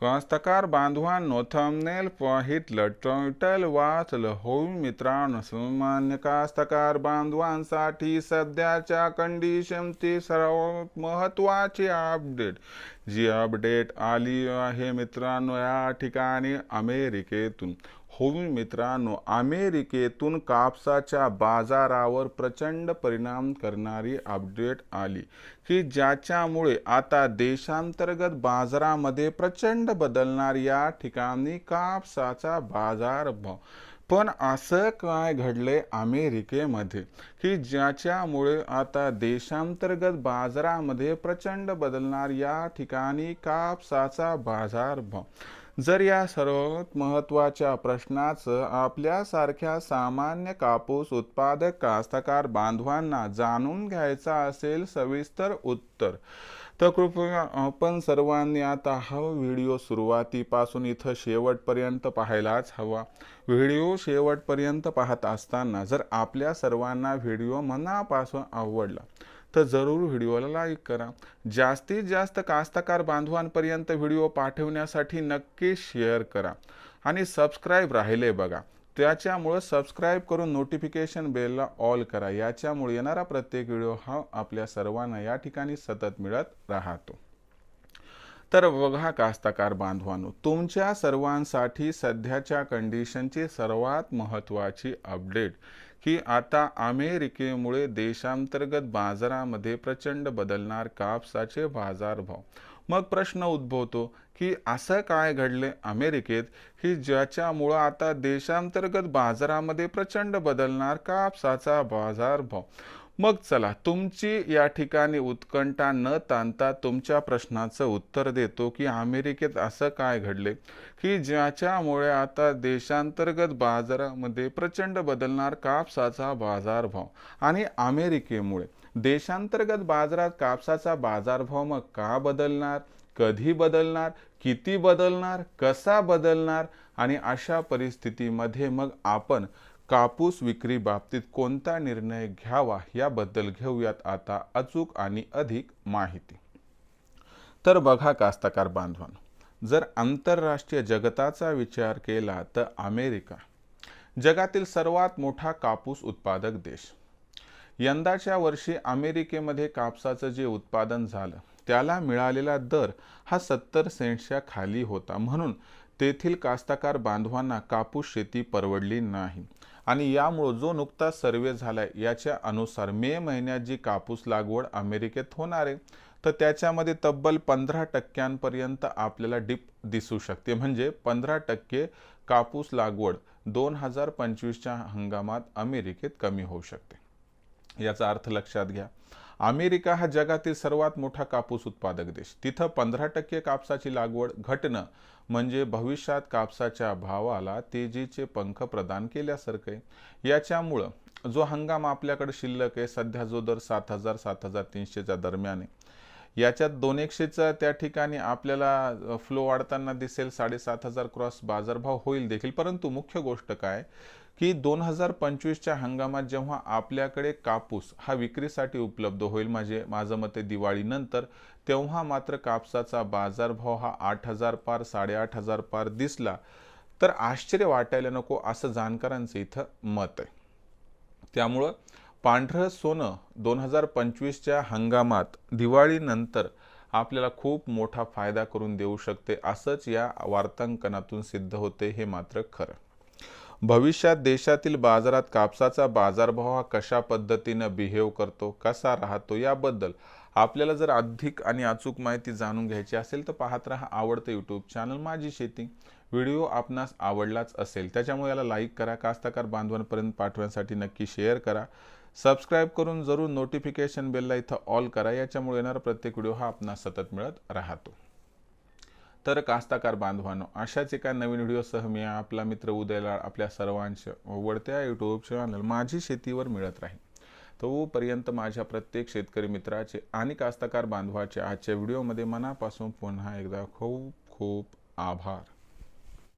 कास्तकार बांधवांनो thumbnail पाहितलं title वाचलं होऊ मित्रांनो सामान्य कास्तकार बांधवांसाठी सध्याच्या कंडिशनची सर्वात महत्त्वाची अपडेट जी अपडेट आली आहे मित्रांनो या ठिकाणी अमेरिकेतून. होवी मित्रांनो अमेरिकेतून कापसाच्या बाजारावर प्रचंड परिणाम करणारी अपडेट आली की ज्याच्यामुळे आता देशांतर्गत बाजारामध्ये प्रचंड बदलणार या ठिकाणी कापसाचा बाजार भाव पण असं काय घडलंय अमेरिकेमध्ये की ज्याच्यामुळे आता देशांतर्गत बाजारामध्ये प्रचंड बदलणार या ठिकाणी कापसाचा बाजार भाव जर या सर्वात महत्त्वाच्या प्रश्नाचं आपल्यासारख्या सामान्य कापूस उत्पादक कास्तकार बांधवांना जाणून घ्यायचा असेल सविस्तर उत्तर तर कृपया आपण सर्वांनी आता हा व्हिडिओ सुरुवातीपासून इथं शेवटपर्यंत पाहायलाच हवा. व्हिडिओ शेवटपर्यंत पाहत असताना जर आपल्या सर्वांना व्हिडिओ मनापासून आवडला तर जरूर व्हिडिओला लाईक करा. जास्तीत जास्त कास्तकार बांधवांपर्यंत व्हिडिओ पाठवण्यासाठी नक्की शेअर करा आणि सबस्क्राईब राहिले बघा. त्याच्यामुळं सबस्क्राईब करून नोटिफिकेशन बेलला ऑल करा. याच्यामुळे येणारा प्रत्येक व्हिडिओ हा आपल्या सर्वांना या ठिकाणी सतत मिळत राहतो. तर बघा कास्तकार बांधवांनो तुमच्या सर्वांसाठी सध्याच्या कंडिशनची सर्वात महत्त्वाची अपडेट की आता अमेरिकेमुळे देशांतर्गत बाजारामध्ये प्रचंड बदलणार कापसाचे बाजारभाव. मग प्रश्न उद्भवतो की असं काय घडले अमेरिकेत की ज्याच्यामुळं आता देशांतर्गत बाजारामध्ये प्रचंड बदलणार कापसाचा बाजारभाव? मग चला तुमची या ठिकाणी उत्कंठा न ताणता तुमच्या प्रश्नाचं उत्तर देतो की अमेरिकेत असं काय घडले? की ज्याच्यामुळे आता देशांतर्गत बाजारामध्ये प्रचंड बदलणार कापसाचा बाजारभाव आणि अमेरिकेमुळे देशांतर्गत बाजारात कापसाचा बाजारभाव मग का बदलणार? कधी बदलणार? किती बदलणार? कसा बदलणार? आणि अशा परिस्थितीमध्ये मग आपण कापूस विक्री बाबतीत कोणता निर्णय घ्यावा याबद्दल घेऊयात आता अचूक आणि अधिक माहिती. तर बघा कास्तकार बांधवांनो जर आंतरराष्ट्रीय जगताचा विचार केला तर अमेरिका जगातील सर्वात मोठा कापूस उत्पादक देश. यंदाच्या वर्षी अमेरिकेमध्ये कापसाचं जे उत्पादन झालं त्याला मिळालेला दर हा सत्तर सेंटच्या खाली होता. म्हणून तेथील कास्तकार बांधवांना कापूस शेती परवडली नाही. आणि यामुळं जो नुकताच सर्वे झालाय याच्या अनुसार मे महिन्यात जी कापूस लागवड अमेरिकेत होणार आहे तर त्याच्यामध्ये तब्बल पंधरा टक्क्यांपर्यंत आपल्याला डिप दिसू शकते. म्हणजे पंधरा टक्के कापूस लागवड दोन हजार पंचवीसच्या हंगामात अमेरिकेत कमी होऊ शकते. याचा अर्थ लक्षात घ्या. अमेरिका हा जगातील सर्वात मोठा कापूस उत्पादक देश. तिथं पंधरा टक्के कापसाची लागवड घटणं म्हणजे भविष्यात कापसाच्या भावाला तेजीचे पंख प्रदान केल्यासारखं आहे. याच्यामुळं जो हंगाम आपल्याकडे शिल्लक आहे सध्या जो दर सात हजार सात हजार तीनशेच्या दरम्यान आहे. याच्यात दोन एकशेचा त्या ठिकाणी आपल्याला फ्लो वाढताना दिसेल साडेसात हजार क्रॉस बाजारभाव होईल देखील. परंतु मुख्य गोष्ट काय? की दोन हजार पंचवीसच्या हंगामात जेव्हा आपल्याकडे कापूस हा विक्रीसाठी उपलब्ध होईल म्हणजे माझं मते दिवाळीनंतर तेव्हा मात्र कापसाचा बाजारभाव हा आठ हजार पार साडेआठ हजार पार दिसला. तर आश्चर्य वाटायला नको असं जाणकारांचं इथं मत आहे. त्यामुळं पांढरं सोनं दोन हजार पंचवीसच्या हंगामात दिवाळीनंतर आपल्याला खूप मोठा फायदा करून देऊ शकते असंच या वार्तांकनातून सिद्ध होते हे मात्र खरं. भविष्यात देशातील बाजारात कापसाचा बाजारभाव हा कशा पद्धतीनं बिहेव करतो कसा राहतो याबद्दल आपल्याला जर अधिक आणि अचूक माहिती जाणून घ्यायची असेल तर पाहत राहा आवडतं यूट्यूब चॅनल माझी शेती. व्हिडिओ आपणास आवडलाच असेल त्याच्यामुळे याला लाईक करा कास्तकार बांधवांपर्यंत पाठवण्यासाठी नक्की शेअर करा. सबस्क्राईब करून जरूर नोटिफिकेशन बेलला इथं ऑल करा. याच्यामुळे येणारा प्रत्येक व्हिडिओ हा आपणास सतत मिळत राहतो. तर कास्ताकार बांधवांनो अशाच एका नवीन व्हिडिओसह मी आपला मित्र उदयला आपल्या सर्वांच्या आवडत्या यूट्यूब चॅनल माझी शेतीवर मिळत राहील तोपर्यंत माझ्या प्रत्येक शेतकरी मित्राचे आणि कास्तकार बांधवाचे आजच्या व्हिडिओमध्ये मनापासून पुन्हा एकदा खूप खूप आभार.